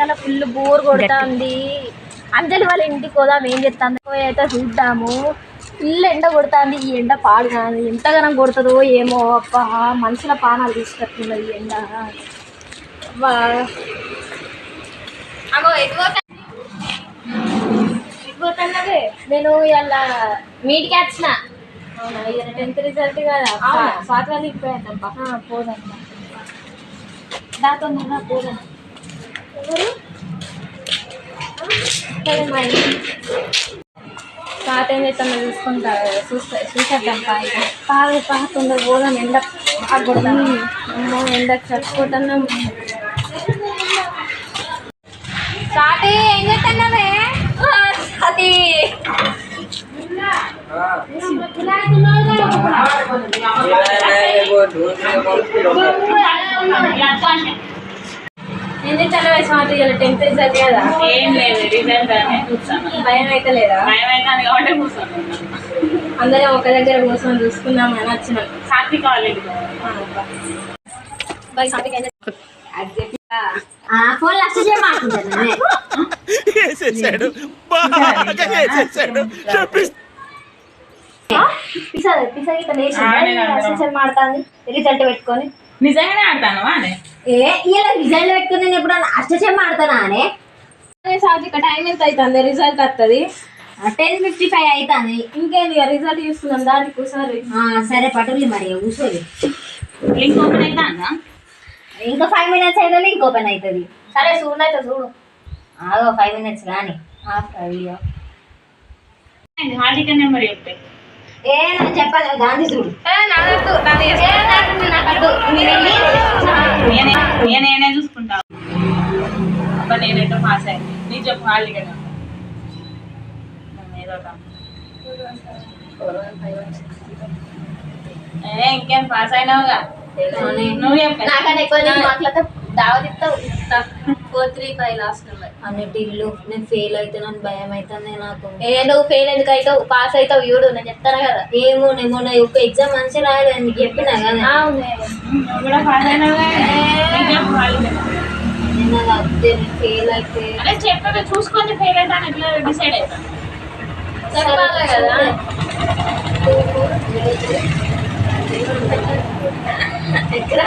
ఇవాళ full bore కొడుతుంది. అంజలి వాళ్ళ ఇంటికి పోదాం ఏం చెప్తాను అయితే చూద్దాము. ఫుల్ ఎండ కొడుతుంది. ఈ ఎండ పాడు కాదు. ఎంతగానం కొడుతుందో ఏమో అబ్బా. మనుషుల పానాలు తీసుకొస్తున్నది ఈ ఎండ. అగో నేను ఇలా మీటికి వచ్చిన. అవునా? టెన్త్ రిజల్ట్ కదా. స్వాతి వాళ్ళు ఇప్పుడేద్దబ్బా పోదమ్మా దాంతో పోదాం ఎవరు సరే మరి పాత ఏం చేస్తామో చూసుకుంటా చూస్తా చూసేద్దాం పాత పాత పాతుందో పోదాం ఎండ బాగా కొడదాం అమ్మో ఎండకు చచ్చిపోతున్నాం స్వాతి ఏం చేస్తున్నావే స్వాతి ఏం చేస్తున్నావే స్వాతి ఇలా టెన్త్ రిజల్ట్ కదా ఏం లేదు రిజల్ట్ అనే కూర్చున్నాను భయం అయితే లేదా? భయం అవుతుంది కాబట్టి కూర్చున్నాను. అందరం ఒక దగ్గర కూర్చొని చూసుకుందాం అని వచ్చినాం. సాత్విక కాలేజ్ ఫోన్ లక్ష బాగా పిసా పిసా గిట్ల లేచి రిజల్ట్ పెట్టుకొని. నిజంగానే ఆడతాను అనే? ఏ ఇలా రిజల్ట్ పెట్టుకుని నేను ఎప్పుడు అష్టచమ్మ ఆడతానా అనే? సాధిక టైం ఎంత అవుతుంది రిజల్ట్ వస్తుంది టెన్ ఫిఫ్టీ ఫైవ్ అవుతుంది ఇంకేంది రిజల్ట్ చూసుకుందాం దానికి ఒకసారి. సరే పట్టుర్లి మరి కూర్చోది లింక్ ఓపెన్ అయితే అన్నా ఇంకా ఫైవ్ మినిట్స్ అయితే లింక్ ఓపెన్ అవుతుంది సరే చూడు అయితే చూడు. ఆగో ఫైవ్ మినిట్స్ కానీ వీడియో హాల్ టికెట్ నెంబర్ చెప్తే ఏ నాకు చెప్పాలి. చూడు. వెళ్ళి నేనే చూసుకుంటా. అబ్బా నేనేటో పాస్ అయింది నీకు చెప్పు ఏదో ఒకటి. ఏ ఇంకేం పాస్ అయినావుగా? నువ్వు చెప్పు నాకన్నా ఎక్కువ నేను మాట్లాడితే దావత్ ఇస్తావు four three five last number అన్నిటిల్లు నేను ఫెయిల్ అయితే నన్ను భయం అవుతుంది నాకు. ఏ నువ్వు ఫెయిల్ ఎందుకు అవుతావు? పాస్ అవుతావు చూడు నేను చెప్తాను కదా? ఏమో నేను మొన్న ఒక ఎగ్జామ్ మంచిగా రాయలేదు నీకు చెప్పినా కదా. నేను. నేను ఫెయిల్ అయితే. అదే చూసుకొని ఫెయిల్ అయితే ఎట్లా డిసైడ్ అవుతాను చెప్పాలి కదా? ఎక్కడ?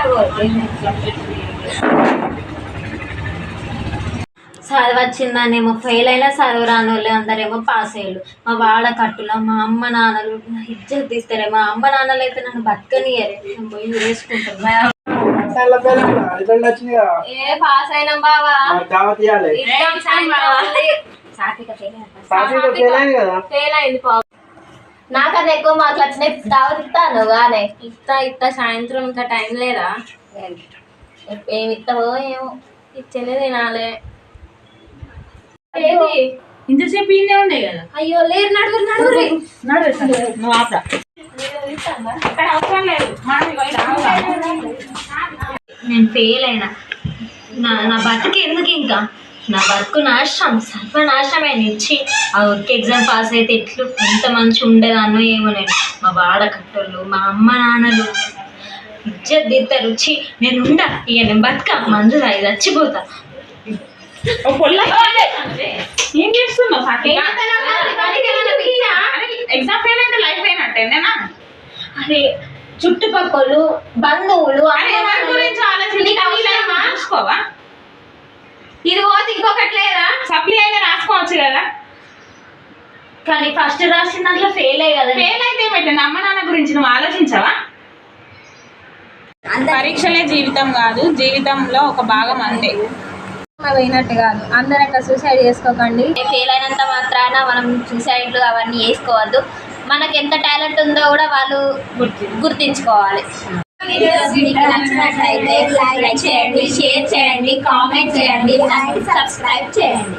చదువు వచ్చిందనేమో ఫెయిల్ అయినా చదువు రాని వాళ్ళు అందరేమో పాస్ అయ్యారు. మా వాడ కట్టులో మా అమ్మ నాన్నలు ఇజ్జత్ తీస్తారే మా అమ్మ నాన్నలు అయితే నన్ను బతకనియరే నేను పోయి వేసుకుంటాను. ఏ పాస్ అయినాం బావా. ఫెయిల్ అయింది పాపం నాకన్నా ఎక్కువ మార్కులు వచ్చినాయి. దావత్ ఇస్తాను కానీ ఇస్తా ఇస్తా. సాయంత్రం ఇంకా టైం లేదా? ఏమి ఇస్తావో ఏమో. ఇచ్చేది తినాలే. ఇంతసేపు ఇన్నే ఉండే కదా? అయ్యో లేరు నడుగురు నడుగురు. నువ్వు ఆపరా. నేను ఫెయిల్ అయినా. నా నా బతుకు ఎందుకు ఇంకా? నా బతుకు నాశనం సర్వనాశనమే నుంచి ఆ ఒక్క ఎగ్జామ్ పాస్ అయితే ఎట్లు? ఎంత మంచి ఉండేదాన్నో ఏమో నేను. మా వాడ కట్టోళ్ళు మా అమ్మ నాన్నలు. ఇజ్జత్ దిత్తారు రుచి. నేను ఉండా ఇక నేను బతుక మందు తాగి చచ్చిపోతా. ఏం చేస్తున్నావు? ఎగ్జామ్ ఫెయిల్ అయితే లైఫ్ అయినట్టేనా అరే చుట్టుపక్కలు బంధువులు? చూసుకోవా? ఇది పోతే ఇంకొకటి లేదా? సప్లీ అయినా రాసుకోవచ్చు కదా? కానీ ఫస్ట్ రాసిన దాంట్లో ఫెయిల్ అయ్యి కదా. ఫెయిల్ అయితే ఏమైతే అమ్మ నాన్న గురించి నువ్వు ఆలోచించవా? పరీక్షలే జీవితం కాదు జీవితంలో ఒక భాగం అంతే. పోయినట్టు కాదు. అందరూ అట్లా సూసైడ్ చేసుకోకండి. ఫెయిల్ అయినంత మాత్రాన మనం సూసైడ్లు అవన్నీ వేసుకోవద్దు. మనకి ఎంత టాలెంట్ ఉందో కూడా వాళ్ళు గుర్తించుకోవాలి. మీకు నచ్చినట్లయితే లైక్ చేయండి షేర్ చేయండి కామెంట్ చేయండి అండ్ సబ్స్క్రైబ్ చేయండి.